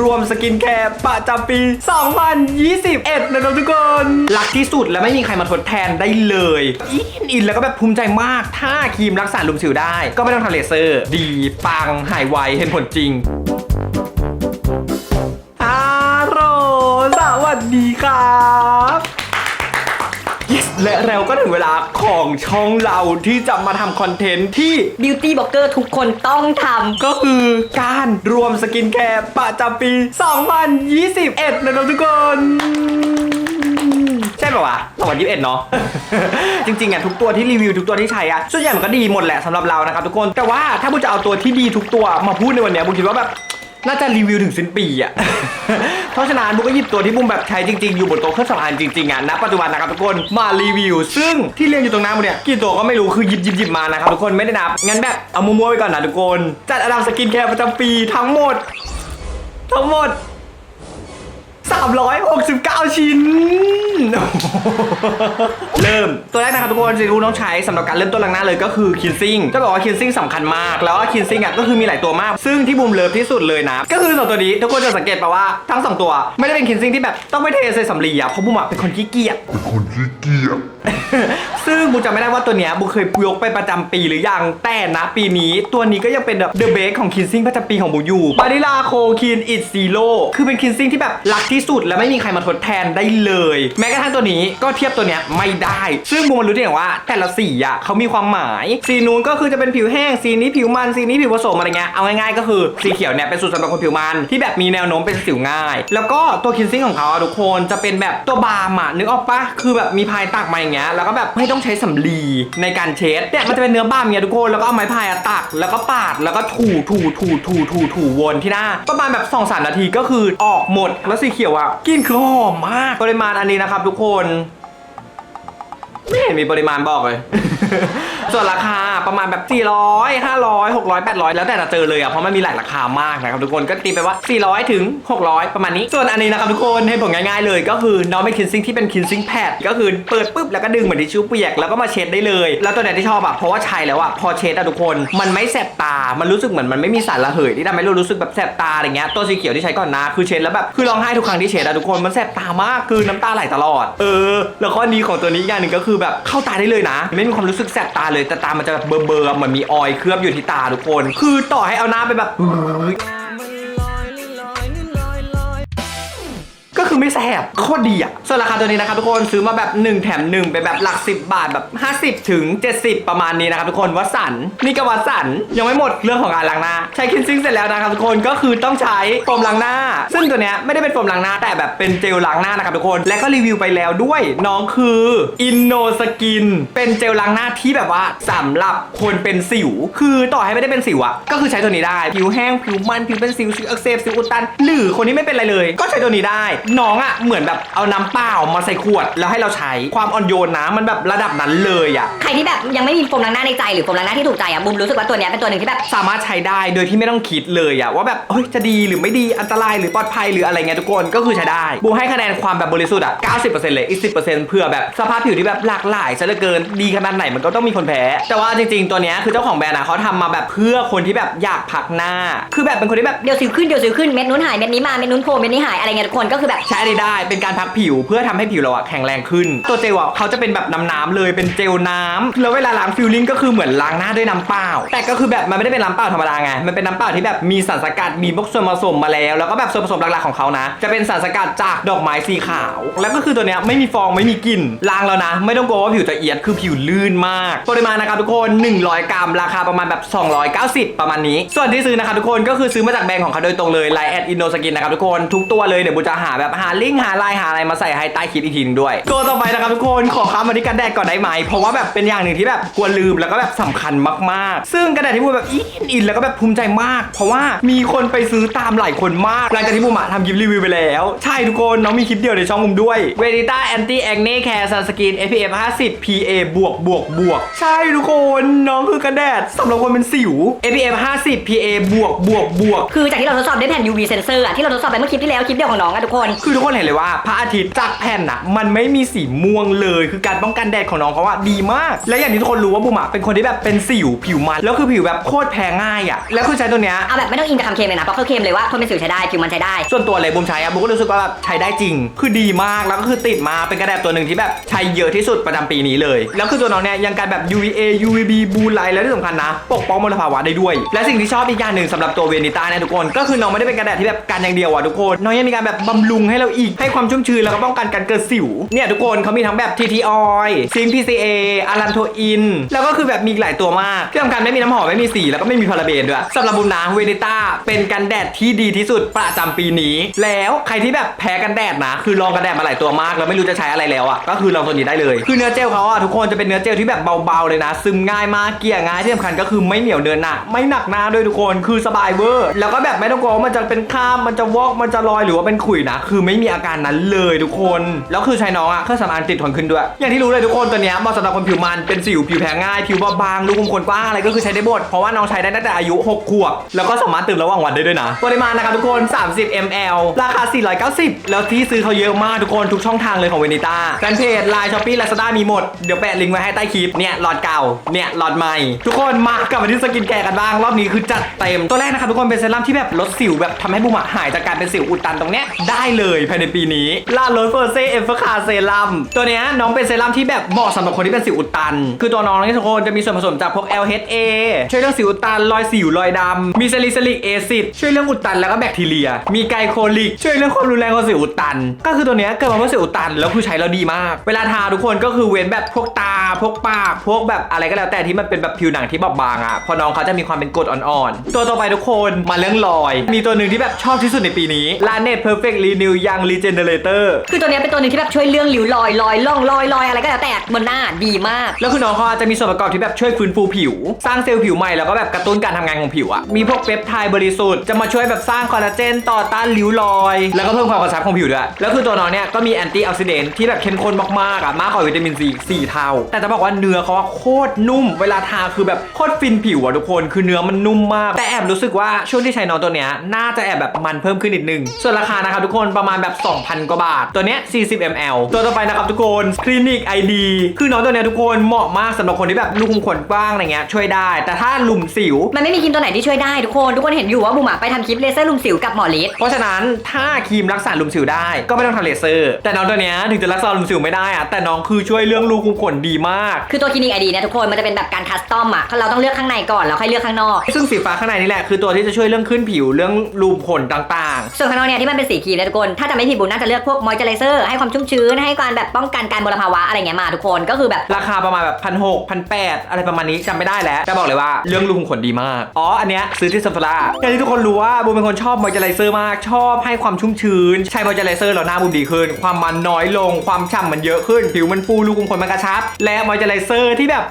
รวมสกินแคร์ประจำปี 2021 นะครับทุกคนหลักที่สุดและไม่มีใครมาทดแทนได้เลยอินอินแล้วก็แบบภูมิใจมาก ถ้าครีมรักษาลุมสิวได้ ก็ไม่ต้องทำเลเซอร์ ดีปังหายไวเห็นผลจริงฮัลโรสวัสดีครับ และเราก็ถึงเวลาของช่องเราที่จะมาทำคอนเทนต์ที่บิวตี้บล็อกเกอร์ทุกคนต้องทก็คือการรวมสกินแคร์ประจำปี 2021 นะครับทุกคนใช่ป่าวะ2021เนาะ จริงๆอะทุกตัวที่รีวิวทุกตัวที่ใช้อะส่วนใหญ่มันก็ดีหมดแหละสำหรับเรานะครับทุกคน แต่ว่าถ้าบุญจะเอาตัวที่ดีทุกตัวมาพูดในวันเนี้ยบุญคิดว่าแบบ น่าจะรีวิวถึงสิ้นปีอะ เพราะฉะนั้นบุ๊ก็หยิบตัวที่บุมแบบใช้จริงๆ อยู่บนโต๊ะเครื่องสำอางจริงๆอะณปัจจุบันนะครับทุกคนมารีวิว ซึ่งที่เรียงอยู่ตรงหน้าบุญเนี่ยกี่ตัวก็ไม่รู้คือหยิบหยิบหยิบมานะครับทุกคนไม่ได้นับงั้นแบบเอามัวๆไปก่อนนะทุกคนจัดอันดับสกินแคร์ประจำปีทั้งหมด ทั้งหมด 369 ชิ้น เริ่มตัวแรกนะครับทุกคนสิ่งที่คุณต้องใช้สำหรับการเริ่มต้นล้างหน้าเลยก็คือคินซิ่งจะบอกว่าคินซิ่งสำคัญมาก แล้วว่าคินซิ่งอะก็คือมีหลายตัวมาก ซึ่งที่บูมเลิฟที่สุดเลยนะ ก็คือสองตัวนี้ทุกคนจะสังเกตป่าว่าทั้งสองตัว ไม่ได้เป็นคินซิ่งที่แบบต้องไปเทใส่สำลีอะเพราะบูมอะเป็นคนขี้เกียจเป็นคนขี้เกียจซึ่งบูจำไม่ได้ว่าตัวเนี้ยบูเคยยกไปประจำปีหรือยังแต่นะปีนี้ตัวนี้ก็ยังเป็นแบบเดอะเบสของคินซิ่งประจำปีของบูอยู่บานิลาโคคินอิดซีโร่คือเป็นคินซิ่งที่แบบรักที่สุดและไม่มีใครมาทดแทนได้เลย แม้กระทั่งตัวนี้ก็เทียบตัวเนี้ยไม่ได้ ซึ่งบูมันรู้ได้อย่างว่า แต่ละสีอะเขามีความหมาย สีนู้นก็คือจะเป็นผิวแห้ง สีนี้ผิวมัน สีนี้ผิวผสมอะไรเงี้ย เอาง่ายๆก็คือสีเขียวเนี่ยเป็นสูตรสำหรับคนผิวมันที่แบบมีแนวโน้มเป็นสิวง่าย แล้วก็ตัวคินซิ่งของเขาทุกคนจะเป็นแบบตัวบาร์มอะนึกออกปะคือแบบมีพายตักมาอย่างเงี้ยแล้วก็แบบไม่ต้องใช้สำลีในการเช็ดเนี่ยมันจะเป็นเนื้อบาร์มเงี้ยทุกคนแล้วก็เอาไม้พายตัก แล้วก็ปาดแล้วก็ถูถูถูถูถูถูวนที่หน้าประมาณแบบ2อสนาทีก็คือออกหมดแล้วสีเขียวอะกลินคือหอมมาก ปริมาณอันนี้นะครับทุกคน ไม่เห็นมีปริมาณบอกเลย ส่วนราคาประมาณแบบ 400 500 600 800 แล้วแต่จะเจอเลยอะเพราะมันมีหลายราคามากนะครับทุกคนก็ตีไปว่า 400 ถึง 600 ประมาณนี้ ส่วนอันนี้นะครับทุกคนให้ผลง่ายๆเลยก็คือน้องเป็นคินซิงที่เป็นคินซิงแพดก็คือเปิดปุ๊บแล้วก็ดึงเหมือนทิชชู่เปียกแล้วก็มาเช็ดได้เลย แล้วตัวไหนที่ชอบอะเพราะว่าใช้แล้วอะพอเช็ดอะทุกคนมันไม่แสบตา มันรู้สึกเหมือนมันไม่มีสารระเหยที่ทำให้เรารู้สึกแบบแสบตาอะไรเงี้ยตัวสีเขียวที่ใช้ก่อนนะคือเช็ดแล้วแบบคือร้องไห้ทุกครั้งที่เช็ดอะทุกคนมันแสบตามากคือน้ำตาไหลตลอด เออ แล้วข้อดีของตัวนี้อีกอย่างหนึ่งก็คือแบบเข้าตาได้เลยนะไม่มีความรู้สึกแสบตาเลยแต่ตามันจะแบบเบลอๆเหมือนมีออยล์เคลือบอยู่ที่ตาทุกคน คือต่อให้เอาหน้าไปแบบ คือไม่แสบโคตรดีอะส่วนราคาตัวนี้นะครับทุกคนซื้อมาแบบ 1 แถม 1 ไปแบบหลัก 10 บาทแบบ 50 ถึง 70 ประมาณนี้นะครับทุกคนวัดสันนี่ก็วัดสันยังไม่หมดเรื่องของการล้างหน้า ใช้คินซิ่งเสร็จแล้วนะครับทุกคนก็คือต้องใช้โฟมล้างหน้า ซึ่งตัวเนี้ยไม่ได้เป็นโฟมล้างหน้าแต่แบบเป็นเจลล้างหน้านะครับทุกคน และก็รีวิวไปแล้วด้วยน้องคืออินโนสกินเป็นเจลล้างหน้าที่แบบว่าสำหรับคนเป็นสิว คือต่อให้ไม่ได้เป็นสิวอะก็คือใช้ตัวนี้ได้ผิวแห้งผิวมันผิวเป็นสิวสิวอักเสบสิวอุดตัน หรือคนที่ไม่เป็นอะไรเลย ก็ใช้ตัวนี้ได้น้องอะเหมือนแบบเอาน้ำเปล่ามาใส่ขวด แล้วให้เราใช้ความอ่อนโยนนะมันแบบระดับนั้นเลยอะใครที่แบบยังไม่มีโฟมล้างหน้าในใจหรือโฟมล้างหน้าที่ถูกใจอะบูมรู้สึกว่าตัวเนี้ยเป็นตัวหนึ่งที่แบบสามารถใช้ได้โดยที่ไม่ต้องคิดเลยอะว่าแบบเฮ้ยจะดีหรือไม่ดีอันตรายหรือปลอดภัยหรืออะไรเงี้ยทุกคนก็คือใช้ได้บูให้คะแนนความแบบบริสุทธิ์อะ90%เลยอีก10%เพื่อแบบสภาพผิวที่แบบหลากหลายซะเหลือเกินดีขนาดไหนมันก็ต้องมีคนแพ้แต่ว่าจริงๆตัวเนี้ยคือเจ้าของแบรนด์อะเขาทำมาแบบเพื่อคนที่แบบอยากพักหน้า คือแบบเป็นคนที่แบบ เดี๋ยวสิวขึ้นเดี๋ยวสิวขึ้นเม็ดนู้นหายเม็ดนี้มาเม็ดนู้นโผล่เม็ดนี้หายอะไรเงี้ยทุกคนก็คือแบบใช้ได้ได้เป็นการพักผิวเพื่อทำให้ผิวเราอะแข็งแรงขึ้น ตัวเจลอะเขาจะเป็นแบบน้ำๆเลยเป็นเจลน้ำแล้วเวลาล้างฟิลลิ่งก็คือเหมือนล้างหน้าด้วยน้ำเปล่า แต่ก็คือแบบมันไม่ได้เป็นน้ำเปล่าธรรมดาไงมันเป็นน้ำเปล่าที่แบบมีสารสกัดมีพวกส่วนผสมมาแล้ว แล้วก็แบบส่วนผสมหลักๆของเขานะ จะเป็นสารสกัดจากดอกไม้สีขาว แล้วก็คือตัวเนี้ยไม่มีฟองไม่มีกลิ่นล้างแล้วนะ ไม่ต้องกลัวว่าผิวจะเอียดคือผิวลื่นมาก ปริมาณนะครับทุกคน 100 กรัม ราคาประมาณแบบ 290 ประมาณนี้ ส่วนที่ซื้อนะครับทุกคนก็คือซื้อมาจากแบรนด์ของเขาโดยตรงเลยไลแอดอินโนสกินนะครับทุกคนทุกตัวเลยเดี๋ยวบูจะหาแบบหาลิงก์หาไลน์หาอะไรมาใส่ให้ใต้คลิปอีกทีหนึงด้วยตัวต่อไปนะครับทุกคนขอค้ามาที่กันแดดก่อนได้ไหม เพราะว่าแบบเป็นอย่างหนึ่งที่แบบกลัวลืมแล้วก็แบบสำคัญมากๆ ซึ่งกันแดดที่บูแบบอินอินแล้วก็แบบภูมิใจมาก เพราะว่ามีคนไปซื้อตามหลายคนมากหลังจากที่บูมอะทำคลิปรีวิวไปแล้ว ใช่ทุกคนน้องมีคลิปเดียวในช่องบูมด้วยเวดิต้าแอนตี้แอคเน่แคร์ซันสกิน SPF 50 PA บวกบวกบวกใช่ทุกคนน้องคือกันแดดสำหรับคนเป็นสิว SPF 50 PA บวกบวกบวกคือจากที่เราทดสอบด้วยแผ่น UV sensor อะที่เราทดสอบไปเมื่อคลิปที่แล้วคลิปเดียวของน้องอะทุกคนคือทุกคนเห็นเลยว่า พระอาทิตย์จากแผ่นอะมันไม่มีสีม่วงเลย คือการป้องกันแดดของน้องเขาอะดีมาก และอย่างที่ทุกคนรู้ว่าบุ๋มอะเป็นคนที่แบบเป็นสิวผิวมัน แล้วคือผิวแบบโคตรแพ้ง่ายอะแล้วคือใช้ตัวเนี้ยเอาแบบไม่ต้องอินกับคำเค็มเลยนะเพราะเขาเค็มเลยว่าคนเป็นสิวใช้ได้ผิวมันใช้ได้ได้ส่วนตัวเลยบูมใช้อะบูมก็รู้สึกว่าแบบใช้ได้จริง คือดีมากแล้วก็คือติดมาเป็นกระแดดตัวหนึ่งที่แบบใช้เยอะที่สุดประจำปีนี้เลย แล้วคือตัวน้องเนี่ยยังกันแบบ UVA UVB บูไลท์และที่สำคัญนะ ปกป้องมลภาวะได้ด้วย และสิ่งที่ชอบอีกอย่างหนึ่งสำหรับตัวเวนิต้าเนี่ยทุกคน ก็คือน้องไม่ได้เป็นกระแดดที่แบบกันอย่างเดียวอะทุกคน น้องยังมีการแบบบำรุงให้เราอีก ให้ความชุ่มชื้นแล้วก็ป้องกันการเกิดสิว เนี่ยทุกคนเขามีทั้งแบบ TT oil ซิง PCA อารันโทอิน แล้วก็คือแบบมีหลายตัวมากที่สำคัญไม่มีน้ำหอมไม่มีสี แล้วก็ไม่มีพาราเบนด้วยสำหรับบุมนะเวนิต้าเป็นกันแดดที่ดีที่สุดประจำปีนี้ แล้วใครที่แบบแพ้กันแดดนะ คือลองกันแดดมาหลายตัวมาก แล้วไม่รู้จะใช้อะไรแล้วอะก็คือลองตัวนี้ได้เลย คือเนื้อเจลเขาอะทุกคนจะเป็นเนื้อเจลที่แบบเบาๆเลยนะ ซึมง่ายมากเกลี่ยง่ายที่สำคัญก็คือไม่เหนียวเนินหนะไม่หนักหน้าด้วยทุกคนคือสบายเวอร์แล้วก็แบบไม่ต้องกลัวว่ามันจะเป็นข้ามมันจะวอกมันจะลอยหรือว่าเป็นขุยนะคืือไม่มีอาการนั้นเลยทุกคน แล้วคือใช้น้องอะเครื่องสำอางติดทนขึ้นด้วย อย่างที่รู้เลยทุกคนตัวเนี้ยเหมาะสำหรับคนผิวมันเป็นสิวผิวแพ้ง่ายผิวบางๆรูขุมขนกว้างอะไรก็คือใช้ได้หมดเพราะว่าน้องใช้ได้ตั้งแต่อายุ6ขวบแล้วก็สามารถตื่นระหว่างวันได้ด้วยนะปริมาณนะครับทุกคน 30 ml ราคา 490 แล้วที่ซื้อเขาเยอะมากทุกคนทุกช่องทางเลยของเวนิต้าแฟนเพจไลน์ช้อปปี้ลาซาด้ามีหมดเดี๋ยวแปะลิงก์ไว้ให้ใต้คลิปเนี่ยหลอดเก่าเนี่ยหลอดใหม่ ทุกคนมากลับมาที่สกินแคร์กันบ้างรอบนี้คือจัดเต็มตัวแรกนะครับทุกคนเป็นเซรั่มที่แบบลดสิวแบบทำให้บุ๋มะหายจากการเป็นสิวอุดตันตรงเนี้ยได้เลยภายในปีนี้ลาโรสเฟอร์เซเอฟเฟอร์คาเซรั่มตัวเนี้ยน้องเป็นเซรั่มที่แบบเหมาะสำหรับคนที่เป็นสิวอุดตัน คือตัวน้องนี่ทุกคนจะมีส่วนผสมจากพวก LHA ช่วยเรื่องสิวอุดตันรอยสิวรอยดำมีซาลิซิลิกแอซิดช่วยเรื่องอุดตันแล้วก็แบคทีเรีย มีไกลโคลิก ช่วยเรื่องความรุนแรงของสิวอุดตัน ก็คือตัวเนี้ยเกิดมาเพื่อสิวอุดตันแล้วคือใช้แล้วดีมาก เวลาทาทุกคนก็คือเว้นแบบพวกตาพวกปากพวกแบบอะไรก็แล้วแต่ที่มันเป็นแบบผิวหนังที่บอบบางอะพอน้องเขาจะมีความเป็นกรดอ่อนๆตัวต่อไปทุกคนมาเรื่องรอย มีตัวหนึ่งที่แบบชอบที่สุดในปีนี้ l a n e t Perfect Renew Young Regenerator คือตัวเนี้ยเป็นตัวหนึงที่แบบช่วยเรื่องริ้วรอยรอยล่องรอยรอยอะไรก็แล้วแต่บนหน้าดีมาก แล้วคือน้องเขาอาจจะมีส่วนประกอบที่แบบช่วยฟื้นฟูผิว สร้างเซลล์ผิวใหม่แล้วก็แบบกระตุ้นการทำงานของผิวอะมีพวกเปปไทด์บริสุทธิ์จะมาช่วยแบบสร้างคอลลาเจนต่อต้านริ้วรอย แล้วก็เพิ่มความกระชับของผิวด้วยแล้วคือตัวน้องเนี่ยก็มีแอนตี้ออกซิเดนต์ที่แบบเข้มข้นมากๆอะมากกว่าวิตามินซีสี่เท่า แต่จะบอกว่าเนื้อเขาอะโคตรนุ่ม เวลาทาคือแบบโคตรฟินผิวอะทุกคนคือเนื้อมันนุ่มมาก แต่แอบรู้สึกว่าช่วงที่ใช้น้องตัวเนี้ยน่าจะแอบแบบมันเพิ่มขึ้นนิดนึงส่วนราคานะครับทุกคนประมาณแบบ 2,000 กว่าบาท ตัวเนี้ย 40 ml ตัวต่อไปนะครับทุกคนคลินิก ID คือน้องตัวเนี้ยทุกคนเหมาะมากสำหรับคนที่แบบลูกขุมขนกว้างอะไรเงี้ยช่วยได้ แต่ถ้าหลุมสิว มันไม่มีครีมตัวไหนที่ช่วยได้ทุกคน ทุกคนเห็นอยู่ว่าบุ๋มอะไปทำคลิปเลเซอร์ลุมสิวกับหมอฤทธิ์เพราะฉะนั้นถ้าครีมรักษาหลุมสิวได้ก็ไม่ต้องทำเลเซอร์ แต่น้องตัวเนี้ยถึงจะรักษาหลุมสิวไม่ได้อะแต่น้องคือช่วยเรื่องรูขุมขนดีมาก คือตัวคลินิกไอดีเนี่ยทุกคนมันจะเป็นแบบการคัสตอมอะเราต้องเลือกข้างในก่อนแล้วค่อยเลือกข้างนอก ซึ่งสีฟ้าข้างในนี่แหละคือตัวที่จะช่วยเรื่องขึ้นผิวเรื่องรูขุมขนต่างส่วนข้างนอกเนี่ยที่มันเป็นสีครีมเนี่ยทุกคนถ้าจะไม่ผิดบุญน่าจะเลือกพวกมอยเจอไรเซอร์ให้ความชุ่มชื้นให้การแบบป้องกันการมลภาวะอะไรเงี้ยมาทุกคนก็คือแบบราคาประมาณแบบพันหกพันแปดอะไรประมาณนี้จำไม่ได้แล้วแต่บอกเลยว่าเรื่องรูขุมขนดีมากอ๋ออันเนี้ยซื้อที่ซัมฟราอย่าที่ทุกคนรู้ว่าบูมเป็นคนชอบมอยเจอไรเซอร์มากชอบให้ความชุ่มชื้น ใช้มอยเจอไรเซอร์แล้วหน้าบูมดีขึ้น ความมันน้อยลงความฉ่ำมันเยอะขึ้น ผิวมันฟูรูขุมขนมันกระชับ และมอยเจอไรเซอร์ที่แบบ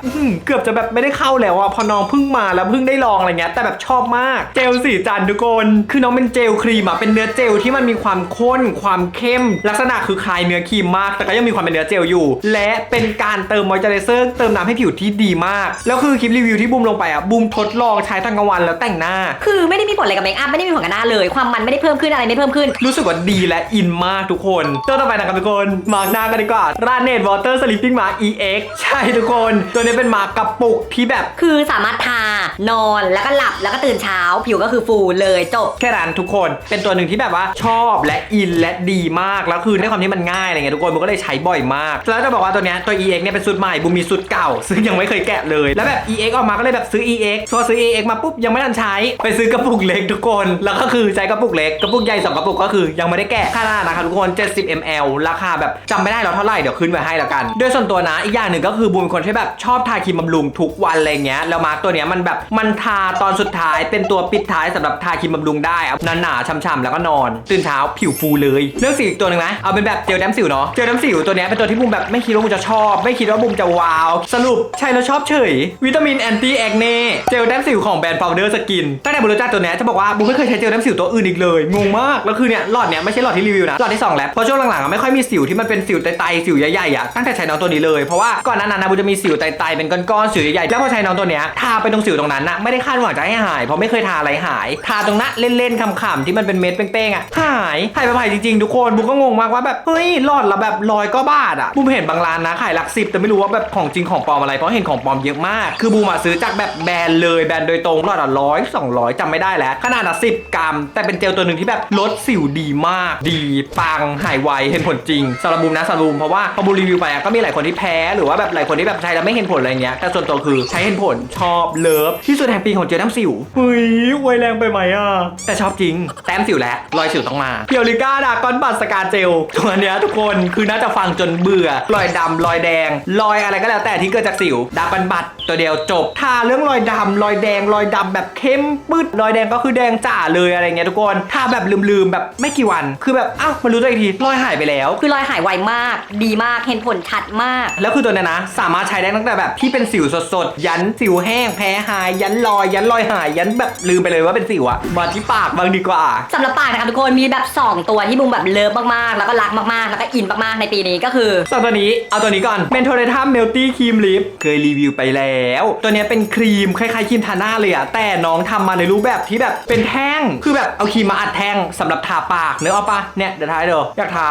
เกือบจะแบบไม่ได้เข้าแล้วอะพอน้องเพิ่งมาแล้วเพิ่งได้ลองอะไรเงี้ยแต่แบบชอบมากเจลสีจันทุกคนคือน้องเป็นเจลครีมอะเป็นเนื้อเจลที่มันมีความข้นความเข้ม ลักษณะคือคล้ายเนื้อครีมมาก แต่ก็ยังมีความเป็นเนื้อเจลอยู่ และเป็นการเติมมอยเจอไรเซอร์เติมน้ำให้ผิวที่ดีมาก แล้วคือคลิปรีวิวที่บูมลงไปอะบูมทดลองใช้ตอนกลางวันแล้วแต่งหน้า คือไม่ได้มีผลอะไรกับเมคอัพไม่ได้มีผลกับหน้าเลย ความมันไม่ได้เพิ่มขึ้นอะไรไม่เพิ่มขึ้น รู้สึกว่าดีและอินมากทุกคนตัวต่อไปนะครับทุกคนมาร์กหน้ากันดีกว่าราเนตวอเตอร์สลิปปิ้งมาร์ EX ใช่ทุกคน ตัวนี้เป็นมาร์กกระปุกที่แบบ คือสามารถทานอนแล้วก็หลับแล้วก็ตื่นเช้า ผิวก็คือฟูเลยจบแค่นั้นทุกคน เป็นตัวหนึ่งที่แบบว่าชอบและอินและดีมาก แล้วคือในความที่มันง่ายอะไรเงี้ยทุกคนมันก็เลยใช้บ่อยมาก แล้วจะบอกว่าตัวเนี้ยตัว EX เนี่ยเป็นสูตรใหม่บูมมีสูตรเก่า ซึ่งยังไม่เคยแกะเลย แล้วแบบ EX ออกมาก็เลยแบบซื้อ EX พอซื้อ EX มาปุ๊บยังไม่ทันใช้ ไปซื้อกระปุกเล็กทุกคน แล้วก็คือใช้กระปุกเล็กกระปุกใหญ่สองกระปุกก็คือยังไม่ได้แกะค่าหน้านะคะทุกคน 70 ml ราคาแบบจำไม่ได้แล้วเท่าไหร่เดี๋ยวขึ้นไว้ให้แล้วกันโดยส่วนตัวนะอีกอย่างหนึ่งก็คือบูมเป็นคนที่แบบชอบทาครีมบำรุงทุกวันอะไรเงี้ยแล้วมาร์กตัวเนี้ยมันแบบมันทาตอนสุดท้ายเป็นตัวปิดท้ายสำหรับทาครีมบำรุงได้อะหนาๆช่ำๆแล้วก็นอน ตื่นเช้าผิวฟููเลยเรื่องสีอีกตัวหนึ่งไหมเอาเป็นแบบเจลแดมสิวเนาะเจลแดมสิวตัวเนี้ยเป็นตัวที่บูมแบบไม่คิดว่าบูมจะชอบ ไม่คิดว่าบูมจะว้าว สรุปใช้แล้วชอบเฉย วิตามินแอนตี้แอคเน่เจลแดมสิวของแบรนด์ฟาวเดอร์สกินตั้งแต่บูมรู้จักตัวเนี้ยจะบอกว่าบูมไม่เคยใช้เจลแดมสิวตัวอื่นอีกเลยงงมากแล้วคือเนี่ยหลอดเนี้ยไม่ใช่หลอดที่รีวิวนะหลอดที่สองแล้วเพราะช่วงหลังๆอะไม่ค่อยมีสิวที่มันเป็นสิวไตๆสิวใหญ่ๆอะตั้งแต่ใช้น้องตัวนี้เลยเพราะว่าก่อนหนานั้นนะบูมจะมีสิวไตๆเป็นก้อนๆสิวใหญ่ๆแล้วพอใช้น้องตัวเนี้ยทาไปตรงสิวตรงนั้นนะไม่ได้คาดหวังจะให้หายเพราะไม่เคยทาอะไรหาย ทาตรงนั้นเล่นๆขำๆที่มันเป็นเม็ดเป้งๆอะหายหายไปหายจริงๆ ทุกคนบูมก็งงมากว่าแบบเฮ้ยหลอดละแบบร้อยก็บาทอะบูมเห็นบางร้านนะขายหลักสิบแต่ไม่รู้ว่าแบบของจริงของปลอมอะไรเพราะเห็นของปลอมเยอะมากคือบูมอะซื้อจากแบบแบรนด์เลยแบรนด์โดยตรงหลอดละร้อยสองร้อยจำไม่ได้แล้ว ขนาดละสิบกรัม แต่เป็นเจลตัวหนึ่งที่แบบลดสิวดีมาก ดีปังหายไวเห็นผลจริงสำหรับบูมนะสำหรับบูมเพราะว่าพอบูมรีวิวไปอะก็มีหลายคนที่แพ้หรือว่าแบบหลายคนที่แบบใช้แล้วไม่เห็นผลอะไรเงี้ยแต่ส่วนตัวคือใช้เห็นผลชอบเลิฟที่สุดแห่งปีของเจลน้ำสิวเฮ้ยไวแรงไปไหมอะแต่ชอบจริงแต้มสิวแล้วรอยสิวต้องมาเพียวลิกาดากอนบัตสกาเจลตัวเนี้ยทุกคนคือน่าจะฟังจนเบื่อรอยดำรอยแดง รอยอะไรก็แล้วแต่ที่เกิดจากสิวดากอนบัตตัวเดียวจบทาเรื่องรอยดำรอยแดงรอยดำแบบเข้มปืดรอยแดงก็คือแดงจ่าเลยอะไรเงี้ยทุกคนทาแบบลืมๆแบบไม่กี่วัน คือแบบอ้าวมารู้ตัวอีกทีรอยหายไปแล้ว คือรอยหายไวมาก ดีมากเห็นผลชัดมาก แล้วคือตัวเนี้ยนะ สามารถใช้ได้ตั้งแต่แบบที่เป็นสิวสดๆยันสิวแห้งแพ้หาย ยันรอยยันรอยหายยันแบบลืมไปเลยว่าเป็นสิวอะมาที่ปากบ้างดีกว่าสำหรับปากนะคะทุกคนมีแบบ 2 ตัวที่บูมแบบเลิฟมากๆ แล้วก็รักมากๆ แล้วก็อินมากๆ ในปีนี้ก็คือ สองตัวนี้ เอาตัวนี้ก่อนเมนโทเรทัมเมลตี้ครีมลิปเคยรีวิวไปแล้ว ตัวเนี้ยเป็นครีมคล้ายๆครีมทาหน้าเลยอะแต่น้องทำมาในรูปแบบที่แบบเป็นแท่ง คือแบบเอาครีมมาอัดแท่งสำหรับทาปากเนื้อเอาปะเนี่ยเดี๋ยวทาให้ดูอยากทา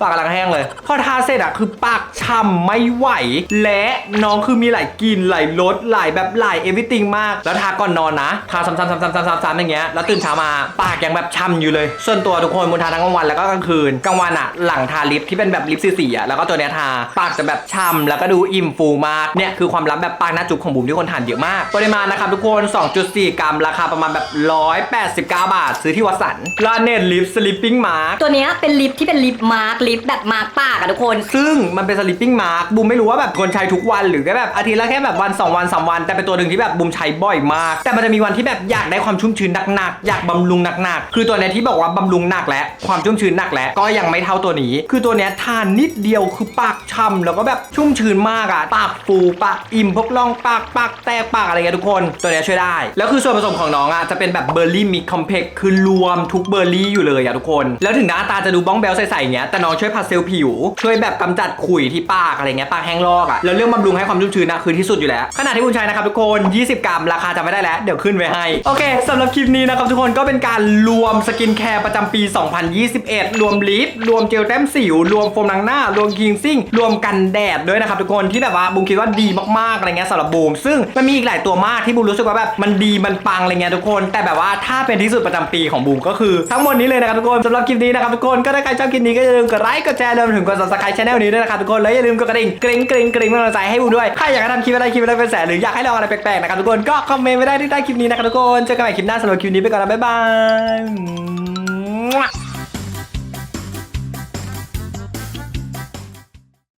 ปากกำลังแห้งเลย พอทาเสร็จอะคือปากช่ำไม่ไหว และน้องคือมีหลายกลิ่นหลายรสหลายแบบหลายเอวิติงมาก แล้วทาก่อนนอนนะทาซ้ำๆๆๆๆๆอย่างเงี้ยแล้วตื่นเช้ามาปากยังแบบช่ำอยู่เลย ส่วนตัวทุกคนมูลทาทั้งกลางวันแล้วก็กลางคืนกลางวันอะหลังทาลิปที่เป็นแบบลิปสีๆอะแล้วก็ตัวเนี้ยทาปากจะแบบช่ำแล้วก็ดูอิ่มฟูมากเนี่ยคือความลับแบบปากหน้าจุ๊บของบุ๋มที่คนทานเยอะมากปริมาณนะครับทุกคน 2.4 กรัมราคาประมาณแบบ 189 บาท ซื้อที่วัสันลาเนตลิปสลิปปิ้งมาร์ตัวเนี้ยเป็นลิปที่เป็นลิปมาร์กลิปแบบมาร์กปากอะทุกคน ซึ่งมันเป็นสลิปปิ้งมาร์กบูมไม่รู้ว่าแบบคนใช้ทุกวันหรือแค่แบบอาทิตย์ละแค่แบบวัน 2 วัน 3 วัน แต่เป็นตัวหนึ่งที่แบบบูมใช้บ่อยมาก แต่มันจะมีวันที่แบบอยากได้ความชุ่มชื้นหนักๆอยากบำรุงหนักๆคือตัวเนี้ยที่บอกว่าบำรุงหนักและความชุ่มชื้นหนักและก็ยังไม่เท่าตัวนี้ คือตัวเนี้ยทานนิดเดียวคือปากช่ำแล้วก็แบบชุ่มชื้นมากอะปากฟูปากอิ่มพวกร่องปากปากแตกปากอะไรเงี้ยทุกคนตัวเนี้ยช่วยได้ แล้วคือส่วนผสมของน้องอะจะเป็นแบบเบอร์รี่มิกคอมเพล็กคือรวมทุกเบอร์รี่อยู่เลยอะทุกคน แล้วถึงหน้าตาจะดูบ้องแบลใสๆเงี้ยแต่น้องช่วยพาสเซลผิว ช่วยแบบกำจัดขุยที่ปากอะไรเงี้ยปากแห้งลอกอะแล้วเรื่องบำรุงให้ความชุ่มชื้นนะคือที่สุดอยู่แล้วขนาดที่คุณใช้นะครับทุกคน 20 กรัมราคาจะไม่ได้แล้วเดี๋ยวขึ้นไว้ให้โอเคสำหรับคลิปนี้นะครับทุกคนก็เป็นการรวมสกินแคร์ประจำปี2021 รวมลิปรวมเจลแต้มสิว รวมโฟมล้างหน้า รวมคิงซิ่ง รวมกันแดดด้วยนะครับทุกคนที่แบบว่าบูมคิดว่าดีมากๆอะไรเงี้ยสำหรับบูมซึ่งมันมีอีกหลายตัวมากที่บูมรู้สึกว่าแบบมันดีมันปังอะไรเงี้ยทุกคน แต่แบบว่าถ้าเป็นที่สุดประจำปีของบูมก็คือทั้งหมดนี้เลยนะครับทุกคนสำหรับคลิปนี้นะครับทุกคนก็ถ้าใครชอบคลิปนี้ก็อย่าลืมกดไลค์กดแชร์รวมถึงกด subscribe channel นี้ด้วยนะครับทุกคนแล้วอย่าลืมกดกระดิ่งกริ๊งกริ๊งกริ๊งเป็นกำลังใจให้บูมด้วยใครอยากทำคลิปอะไรคลิปอะไรเป็นแสนหรืออยากให้ลองอะไรแปลกๆนะครับทุกคนก็คอมเมนต์ไว้ได้ที่ใต้คลิปนี้นะครับทุกคนเจอกันใหม่คลิปหน้าสำหรับคลิปนี้ไปก่อนนะบ๊ายบาย